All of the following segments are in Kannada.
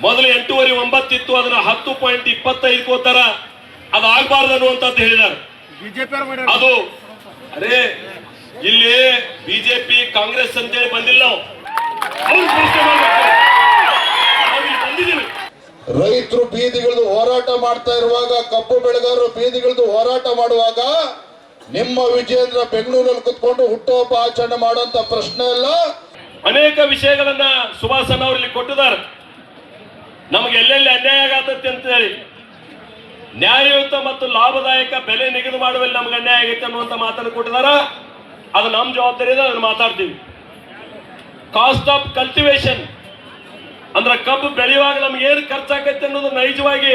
ಮೊದಲು ಎಂಟೂವರೆ ಒಂಬತ್ತಿತ್ತು ಅದನ್ನ ಹತ್ತು ಪಾಯಿಂಟ್ ಇಪ್ಪತ್ತೈದು ಕೋತಾರ ಅದು ಆಗ್ಬಾರ್ದು ಅನ್ನುವಂಥದ್ದು ಹೇಳಿದಾರೆ ಬಿಜೆಪಿ ಅವ್ರು ಮಾಡ್ಯಾರ ಅದು ಅರೇ ಇಲ್ಲಿ ಬಿಜೆಪಿ ಕಾಂಗ್ರೆಸ್ ಅಂತೇಳಿ ಬಂದಿಲ್ಲ ರೈತರು ಬೀದಿಗಳದು ಹೋರಾಟ ಮಾಡ್ತಾ ಇರುವಾಗ ಕಬ್ಬು ಬೆಳೆಗಾರರು ಬೀದಿಗಳದು ಹೋರಾಟ ಮಾಡುವಾಗ ನಿಮ್ಮ ವಿಜೇಂದ್ರ ಬೆಂಗಳೂರಲ್ಲಿ ಕುತ್ಕೊಂಡು ಹುಟ್ಟುಹಬ್ಬ ಆಚರಣೆ ಮಾಡುವಂತ ಪ್ರಶ್ನೆ ಇಲ್ಲ ಅನೇಕ ವಿಷಯಗಳನ್ನ ಸುಭಾಷ್ ಅವರು ಇಲ್ಲಿ ಕೊಟ್ಟಿದ್ದಾರೆ. ನಮಗೆ ಎಲ್ಲೆಲ್ಲಿ ಅನ್ಯಾಯ ಆಗತ್ತೆ ಅಂತ ಹೇಳಿ ನ್ಯಾಯಯುತ ಮತ್ತು ಲಾಭದಾಯಕ ಬೆಲೆ ನಿಗದಿ ಮಾಡುವಲ್ಲಿ ನಮ್ಗೆ ಅನ್ಯಾಯ ಆಗೈತೆ ಅನ್ನುವಂಥ ಮಾತನ್ನು ಕೊಟ್ಟಿದಾರ. ಅದು ನಮ್ಮ ಜವಾಬ್ದಾರಿ ಇದೆ, ಅದನ್ನು ಮಾತಾಡ್ತೀವಿ. ಕಾಸ್ಟ್ ಆಫ್ ಕಲ್ಟಿವೇಶನ್ ಅಂದ್ರೆ ಕಬ್ಬು ಬೆಳೆಯುವಾಗ ನಮ್ಗೆ ಏನು ಖರ್ಚಾಗತ್ತೆ ಅನ್ನೋದು ನೈಜವಾಗಿ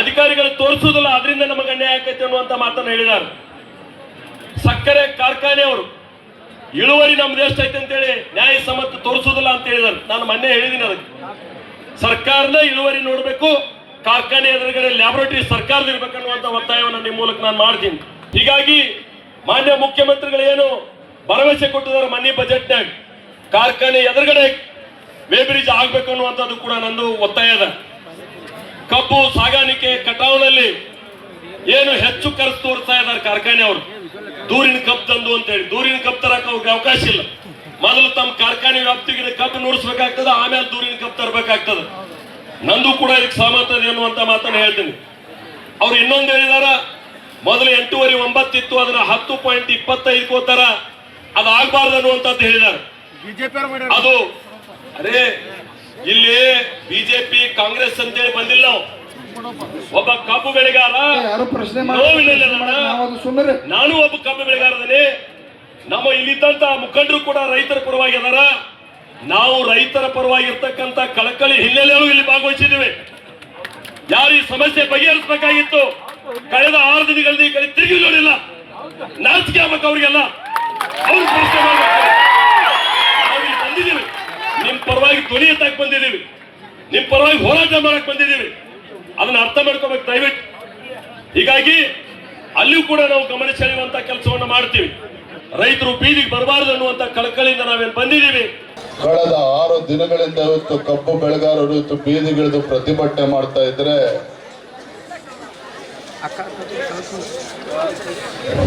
ಅಧಿಕಾರಿಗಳು ತೋರಿಸೋದಿಲ್ಲ ಅದರಿಂದ ನಮಗೆ ಅನ್ಯಾಯ ಆಕೈತೆ ಅನ್ನುವಂಥ ಮಾತನ್ನು ಹೇಳಿದ್ದಾರೆ. ಸಕ್ಕರೆ ಕಾರ್ಖಾನೆಯವರು, ಇಳುವರಿ ನಮ್ದು ಎಷ್ಟೈತೆ ಅಂತೇಳಿ ನ್ಯಾಯ ಸಮ್ಮತ ತೋರಿಸುವುದಿಲ್ಲ ಅಂತ ಹೇಳಿದ್ದಾರೆ. ನಾನು ಮೊನ್ನೆ ಹೇಳಿದ್ದೀನಿ ಅದಕ್ಕೆ. ಸರ್ಕಾರದ ಇಳುವರಿ ನೋಡಬೇಕು, ಕಾರ್ಖಾನೆ ಎದುರುಗಡೆ ಲ್ಯಾಬೊರೇಟರಿ ಸರ್ಕಾರದ ಇರಬೇಕನ್ನುವಂತ ಒತ್ತಾಯವನ್ನು ನಿಮ್ಮ ಮೂಲಕ ನಾನು ಮಾಡ್ತೀನಿ. ಹೀಗಾಗಿ ಮಾನ್ಯ ಮುಖ್ಯಮಂತ್ರಿಗಳು ಏನು ಭರವಸೆ ಕೊಟ್ಟಿದ್ದಾರೆ ಮನಿ ಬಜೆಟ್ನಾಗ ಕಾರ್ಖಾನೆ ಎದುರುಗಡೆ ವೇ ಆಗ್ಬೇಕು ಅನ್ನುವಂಥದ್ದು ಕೂಡ ನಂದು ಒತ್ತಾಯ ಅದ. ಕಬ್ಬು ಸಾಗಾಣಿಕೆ ಕಟಾವಿನಲ್ಲಿ ಏನು ಹೆಚ್ಚು ಖರ್ಚು ತೋರಿಸ್ತಾ ಇದ್ದಾರೆ ಕಾರ್ಖಾನೆ ಅವರು. ದೂರಿನ ಕಬ್ ತಂದು ಅಂತ ಹೇಳಿ ದೂರಿನ ಕಬ್ ತರಕ ಅವ್ರಿಗೆ ಅವಕಾಶ ಇಲ್ಲ. ಮೊದಲು ತಮ್ಮ ಕಾರ್ಖಾನೆ ವ್ಯಾಪ್ತಿಗೆ ಕಬ್ಬು ನುಡಿಸ್ಬೇಕಾಗ್ತದೆ ಆಮೇಲೆ ದೂರಿನ ಕಬ್ಬು ತರಬೇಕಾಗ್ತದೆ. ನಂದು ಕೂಡ ಇದಕ್ಕೆ ಸಹಮತ ಇದೆ ಅನ್ನುವಂತ ಮಾತನ್ನ ಹೇಳ್ತೀನಿ. ಅವ್ರು ಇನ್ನೊಂದು ಹೇಳಿದಾರ ಮೊದಲು ಎಂಟೂವರೆ ಒಂಬತ್ತಿತ್ತು ಅದನ್ನ ಹತ್ತು ಪಾಯಿಂಟ್ ಇಪ್ಪತ್ತೈದು ಕೋತಾರ ಅದು ಆಗ್ಬಾರ್ದು ಅನ್ನುವಂಥದ್ದು ಹೇಳಿದಾರೆ. ಬಿಜೆಪಿ ಅವ್ರು ಅದು ಅರೇ ಇಲ್ಲಿ ಬಿಜೆಪಿ ಕಾಂಗ್ರೆಸ್ ಅಂತೇಳಿ ಬಂದಿಲ್ಲ ನಾವು. ಒಬ್ಬ ಕಬ್ಬು ಬೆಳೆಗಾರ ಯಾರು ಪ್ರಶ್ನೆ ನಾನು ಒಬ್ಬ ಕಬ್ಬು ಬೆಳೆಗಾರದನೇ ನಮ್ಮ ಇಲ್ಲಿದ್ದಂತ ಮುಖಂಡರು ಕೂಡ ರೈತರ ಪರವಾಗಿ ಅದಾರ. ನಾವು ರೈತರ ಪರವಾಗಿ ಇರ್ತಕ್ಕಂತ ಕಳಕಳಿ ಹಿನ್ನೆಲೆಯಲ್ಲೂ ಇಲ್ಲಿ ಭಾಗವಹಿಸಿದ್ದೇವೆ. ಯಾರು ಈ ಸಮಸ್ಯೆ ಬಗೆಹರಿಸಬೇಕಾಗಿತ್ತು? ಕಳೆದ ಆರು ದಿನಗಳಲ್ಲಿ ಕಡೆ ತಿರುಗಿ ನೋಡಿಲ್ಲ. ನಾಚಿಕೆ ಆಗ್ಬೇಕು ಅವ್ರಿಗೆಲ್ಲ. ಅವ್ರು ಬಂದಿದ್ದೀವಿ. ನಿಮ್ ಪರವಾಗಿ ಧ್ವನಿ ಎತ್ತಾಕ್ ಬಂದಿದ್ದೀವಿ. ನಿಮ್ ಪರವಾಗಿ ಹೋರಾಟ ಮಾಡಕ್ ಬಂದಿದ್ದೀವಿ. ಅದನ್ನ ಅರ್ಥ ಮಾಡ್ಕೋಬೇಕು ದಯವಿಟ್ಟು. ಹೀಗಾಗಿ ಅಲ್ಲಿಯೂ ಕೂಡ ನಾವು ಗಮನ ಸೆಳೆಯುವಂತ ಕೆಲಸವನ್ನು ಮಾಡ್ತೀವಿ. ರೈತರು ಬೀದಿಗೆ ಬರಬಾರದು ಅನ್ನುವಂತ ಕಳಕಳಿಯಿಂದ ನಾವೇನು ಬಂದಿದ್ದೀವಿ? ಕಳೆದ ಆರು ದಿನಗಳಿಂದ ಇವತ್ತು ಕಬ್ಬು ಬೆಳೆಗಾರರು ಇವತ್ತು ಬೀದಿಗಿಳಿದು ಪ್ರತಿಭಟನೆ ಮಾಡ್ತಾ ಇದ್ರೆ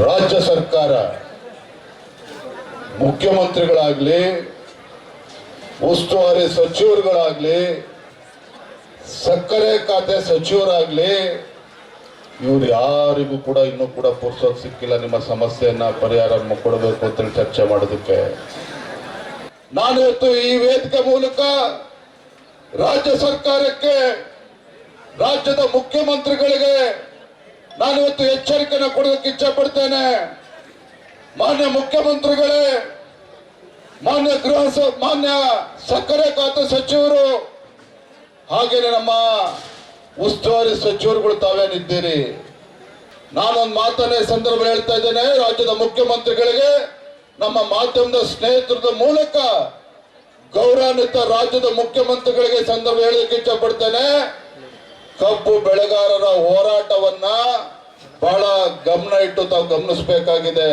ರಾಜ್ಯ ಸರ್ಕಾರ ಮುಖ್ಯಮಂತ್ರಿಗಳಾಗ್ಲಿ, ಉಸ್ತುವಾರಿ ಸಚಿವರುಗಳಾಗ್ಲಿ, ಸಕ್ಕರೆ ಖಾತೆ ಸಚಿವರಾಗ್ಲಿ ಇವ್ರು ಯಾರಿಗೂ ಕೂಡ ಇನ್ನೂ ಕೂಡ ಪುರ್ಸೋದ್ ಸಿಕ್ಕಿಲ್ಲ. ನಿಮ್ಮ ಸಮಸ್ಯೆಯನ್ನ ಪರಿಹಾರ ಕೊಡಬೇಕು ಅಂತೇಳಿ ಚರ್ಚೆ ಮಾಡೋದಕ್ಕೆ. ನಾನು ಇವತ್ತು ಈ ವೇದಿಕೆ ಮೂಲಕ ರಾಜ್ಯ ಸರ್ಕಾರಕ್ಕೆ, ರಾಜ್ಯದ ಮುಖ್ಯಮಂತ್ರಿಗಳಿಗೆ ನಾನು ಇವತ್ತು ಎಚ್ಚರಿಕೆಯನ್ನು ಕೊಡೋದಕ್ಕೆ ಇಚ್ಛೆ ಪಡ್ತೇನೆ. ಮಾನ್ಯ ಮುಖ್ಯಮಂತ್ರಿಗಳೇ, ಮಾನ್ಯ ಗೃಹ ಮಾನ್ಯ ಸಕ್ಕರೆ ಖಾತೆ ಸಚಿವರು, ಹಾಗೇನೆ ನಮ್ಮ ಉಸ್ತುವಾರಿ ಸಚಿವರುಗಳು ತಾವೇನಿದ್ದೀರಿ ನಾನೊಂದು ಮಾತನ್ನೇ ಸಂದರ್ಭ ಹೇಳ್ತಾ ಇದ್ದೇನೆ, ರಾಜ್ಯದ ಮುಖ್ಯಮಂತ್ರಿಗಳಿಗೆ ನಮ್ಮ ಮಾಧ್ಯಮದ ಸ್ನೇಹಿತರದ ಮೂಲಕ ಗೌರವಾನ್ವಿತ ರಾಜ್ಯದ ಮುಖ್ಯಮಂತ್ರಿಗಳಿಗೆ ಸಂದರ್ಭ ಹೇಳಲಿಕ್ಕೆ ಇಷ್ಟಪಡ್ತೇನೆ ಕಬ್ಬು ಬೆಳೆಗಾರರ ಹೋರಾಟವನ್ನ ಬಹಳ ಗಮನ ಇಟ್ಟು ತಾವು ಗಮನಿಸಬೇಕಾಗಿದೆ.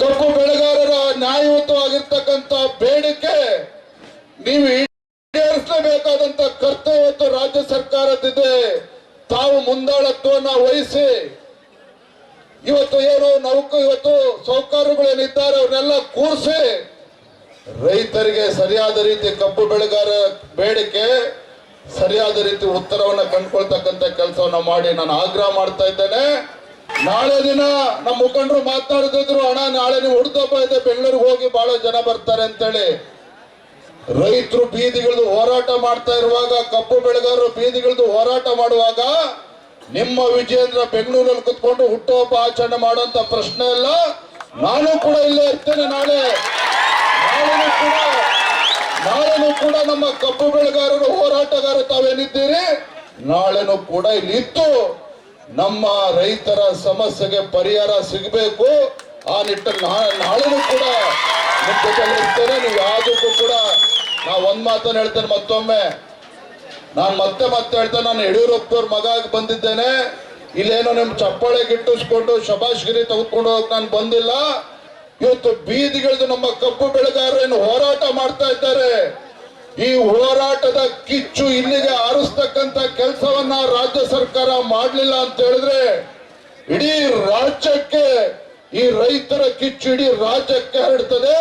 ಕಬ್ಬು ಬೆಳೆಗಾರರ ನ್ಯಾಯಯುತವಾಗಿರ್ತಕ್ಕಂಥ ಬೇಡಿಕೆ ನೀವು ಈಡೇರಿಸಲೇಬೇಕಾದಂತ ಕರ್ತವ್ಯ ರಾಜ್ಯ ತಾವು ಮುಂದಾಳತ್ವವನ್ನು ವಹಿಸಿ. ಇವತ್ತು ಏನು ನೌಕ, ಇವತ್ತು ಸೌಕರ್ಯಗಳೇನಿದ್ದಾರೆ ಅವ್ರನ್ನೆಲ್ಲ ಕೂರಿಸಿ. ರೈತರಿಗೆ ಸರಿಯಾದ ರೀತಿ ಕಬ್ಬು ಬೆಳೆಗಾರ ಬೇಡಿಕೆ, ಸರಿಯಾದ ರೀತಿ ಉತ್ತರವನ್ನ ಕಂಡುಕೊಳ್ತಕ್ಕಂಥ ಕೆಲಸವನ್ನ ಮಾಡಿ ನಾನು ಆಗ್ರಹ ಮಾಡ್ತಾ ಇದ್ದೇನೆ. ನಾಳೆ ದಿನ ನಮ್ಮ ಮುಖಂಡರು ಮಾತಾಡ್ತಿದ್ರು ಅಣ್ಣ, ನಾಳೆ ನೀವು ಹುಡ್ದಬ್ಬ ಇದೆ ಬೆಂಗಳೂರಿಗೆ ಹೋಗಿ ಬಹಳ ಜನ ಬರ್ತಾರೆ ಅಂತೇಳಿ ರೈತರು ಬೀದಿಗಳದು ಹೋರಾಟ ಮಾಡ್ತಾ ಇರುವಾಗ, ಕಬ್ಬು ಬೆಳೆಗಾರರು ಬೀದಿಗಳದು ಹೋರಾಟ ಮಾಡುವಾಗ, ನಿಮ್ಮ ವಿಜೇಂದ್ರ ಬೆಂಗಳೂರಲ್ಲಿ ಕುತ್ಕೊಂಡು ಹುಟ್ಟುಹಬ್ಬ ಆಚರಣೆ ಮಾಡುವಂತ ಪ್ರಶ್ನೆ ಇಲ್ಲ. ನಾನು ಕೂಡ ಇಲ್ಲೇ ಇರ್ತೇನೆ ನಾಳೆ. ಕೂಡ, ನಾಳೆನೂ ಕೂಡ ನಮ್ಮ ಕಬ್ಬು ಬೆಳೆಗಾರರು, ಹೋರಾಟಗಾರರು ತಾವೇನಿದ್ದೀರಿ? ನಾಳೆನೂ ಕೂಡ ಇಲ್ಲಿ ಇತ್ತು ನಮ್ಮ ರೈತರ ಸಮಸ್ಯೆಗೆ ಪರಿಹಾರ ಸಿಗಬೇಕು. ಆ ನಿಟ್ಟಲ್ಲಿ ನಾಳೆನೂ ಕೂಡ ನಿಮ್ಮ ನೀವು ಯಾವುದಕ್ಕೂ ಕೂಡ ನಾ ಒಂದ್ ಮಾತನ್ನ ಹೇಳ್ತೇನೆ ಮತ್ತೊಮ್ಮೆ. ನಾನು ಮತ್ತೆ ಮತ್ತೆ ಹೇಳ್ತೇನೆ, ನಾನು ಯಡಿಯೂರಪ್ಪವ್ರ ಮಗ ಬಂದಿದ್ದೇನೆ. ಇಲ್ಲೇನೋ ನಿಮ್ ಚಪ್ಪಾಳೆ ಗಿಟ್ಟಿಸ್ಕೊಂಡು ಶಬಾಷ್ಗಿರಿ ತೆಗೆದುಕೊಂಡು ಹೋಗಕ್ ನಾನು ಬಂದಿಲ್ಲ. ಇವತ್ತು ಬೀದಿಗಿಳಿದು ನಮ್ಮ ಕಬ್ಬು ಬೆಳೆಗಾರರು ಏನು ಹೋರಾಟ ಮಾಡ್ತಾ ಇದ್ದಾರೆ. ಈ ಹೋರಾಟದ ಕಿಚ್ಚು ಇಲ್ಲಿಗೆ ಆರಿಸ್ತಕ್ಕಂತ ಕೆಲಸವನ್ನ ರಾಜ್ಯ ಸರ್ಕಾರ ಮಾಡಲಿಲ್ಲ ಅಂತ ಹೇಳಿದ್ರೆ ಇಡೀ ರಾಜ್ಯಕ್ಕೆ ಈ ರೈತರ ಕಿಚ್ಚಿಡಿ ರಾಜ್ಯಕ್ಕೆ ಹರಡ್ತದೆ,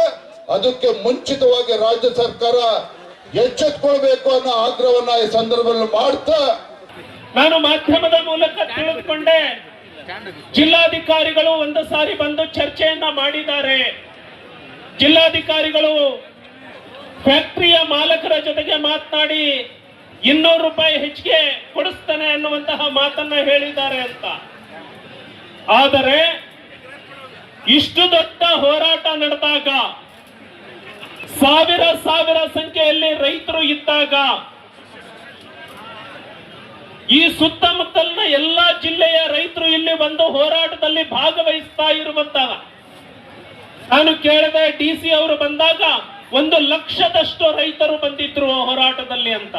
ಅದಕ್ಕೆ ಮುಂಚಿತವಾಗಿ ರಾಜ್ಯ ಸರ್ಕಾರ ಎಚ್ಚೆತ್ಕೊಳ್ಬೇಕು ಅನ್ನೋ ಆಗ್ರಹವನ್ನ ಈ ಸಂದರ್ಭದಲ್ಲಿ ಮಾಡ್ತಾ ನಾನು ಮಾಧ್ಯಮದ ಮೂಲಕ ತಿಳಿದುಕೊಂಡೆ. ಜಿಲ್ಲಾಧಿಕಾರಿಗಳು ಒಂದು ಸಾರಿ ಬಂದು ಚರ್ಚೆಯನ್ನ ಮಾಡಿದ್ದಾರೆ. ಜಿಲ್ಲಾಧಿಕಾರಿಗಳು ಫ್ಯಾಕ್ಟರಿಯ ಮಾಲಕರ ಜೊತೆಗೆ ಮಾತನಾಡಿ ಇನ್ನೂರು ರೂಪಾಯಿ ಹೆಚ್ಚಿಗೆ ಕೊಡಿಸ್ತಾನೆ ಅನ್ನುವಂತಹ ಮಾತನ್ನ ಹೇಳಿದ್ದಾರೆ ಅಂತ. ಆದರೆ ಇಷ್ಟು ದೊಡ್ಡ ಹೋರಾಟ ನಡೆದಾಗ ಸಾವಿರ ಸಾವಿರ ಸಂಖ್ಯೆಯಲ್ಲಿ ರೈತರು ಇದ್ದಾಗ ಈ ಸುತ್ತಮುತ್ತಲಿನ ಎಲ್ಲಾ ಜಿಲ್ಲೆಯ ರೈತರು ಇಲ್ಲಿ ಬಂದು ಹೋರಾಟದಲ್ಲಿ ಭಾಗವಹಿಸ್ತಾ ಇರುವಂತಹ ನಾನು ಕೇಳಿದೆ ಡಿ ಸಿ ಅವರು ಬಂದಾಗ ಒಂದು ಲಕ್ಷದಷ್ಟು ರೈತರು ಬಂದಿದ್ರು ಹೋರಾಟದಲ್ಲಿ ಅಂತ.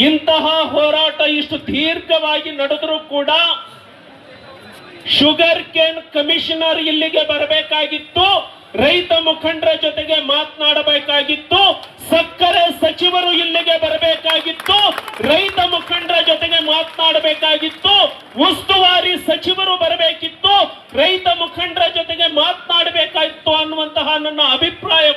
ಇಂತಹ ಹೋರಾಟ ಇಷ್ಟು ದೀರ್ಘವಾಗಿ ನಡೆದರೂ ಕೂಡ ಶುಗರ್ ಕೇನ್ ಕಮಿಷನರ್ ಇಲ್ಲಿಗೆ ಬರಬೇಕಾಗಿತ್ತು. ರೈತ ಮುಖಂಡರ ಜೊತೆಗೆ ಮಾತನಾಡಬೇಕಾಗಿತ್ತು. ಸಕ್ಕರೆ ಸಚಿವರು ಇಲ್ಲಿಗೆ ಬರಬೇಕಾಗಿತ್ತು. ರೈತ ಮುಖಂಡರ ಜೊತೆಗೆ ಮಾತನಾಡಬೇಕಾಗಿತ್ತು. ಉಸ್ತುವಾರಿ ಸಚಿವರು ಬರಬೇಕಿತ್ತು. ರೈತ ಮುಖಂಡರ ಜೊತೆಗೆ ಮಾತನಾಡಬೇಕಾಗಿತ್ತು ಅನ್ನುವಂತಹ ನನ್ನ ಅಭಿಪ್ರಾಯವನ್ನ